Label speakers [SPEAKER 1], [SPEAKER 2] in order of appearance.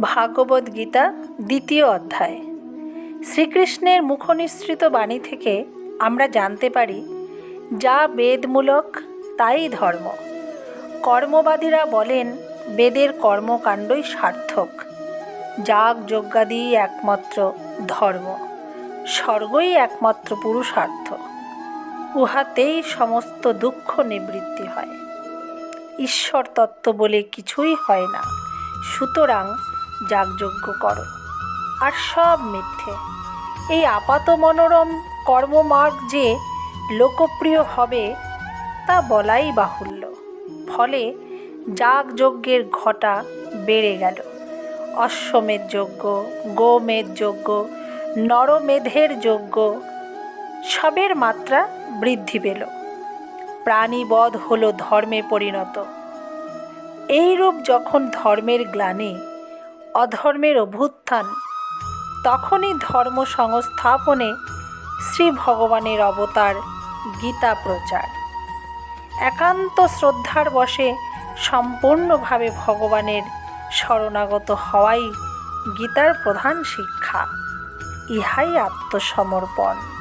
[SPEAKER 1] ভাগবত গীতা দ্বিতীয় অধ্যায়। শ্রীকৃষ্ণের মুখনিসৃত বাণী থেকে আমরা জানতে পারি, যা বেদমূলক, তাই ধর্ম। কর্মবাদীরা বলেন, বেদের কর্মকাণ্ডই সার্থক। যাগ যজ্ঞাদি একমাত্র ধর্ম, স্বর্গই একমাত্র পুরুষার্থ। উহাতেই সমস্ত দুঃখ নিবৃত্তি হয়। ঈশ্বর তত্ত্ব বলে কিছুই হয় না। সুতরাং যাগযজ্ঞ করো। আর সব মিথ্যে। এই আপাত মনোরম কর্মমার্গ যে লোকপ্রিয় হবে, তা বলাই বাহুল্য। ফলে যাগযজ্ঞের ঘটা বেড়ে গেল। অশ্বমেধ যজ্ঞ, গোমেধ যজ্ঞ, নরমেধের যজ্ঞ, সবের মাত্রা বৃদ্ধি পেল। প্রাণীবধ হল ধর্মে পরিণত। এইরূপ যখন ধর্মের গ্লানি অধর্মের অভ্যুত্থান। তখনই ধর্ম সংস্থাপনে শ্রী ভগবানের অবতার গীতা প্রচার। একান্ত শ্রদ্ধার বশে সম্পূর্ণভাবে ভগবানের শরণাগত হওয়াই গীতার প্রধান শিক্ষা। ইহাই আত্মসমর্পণ।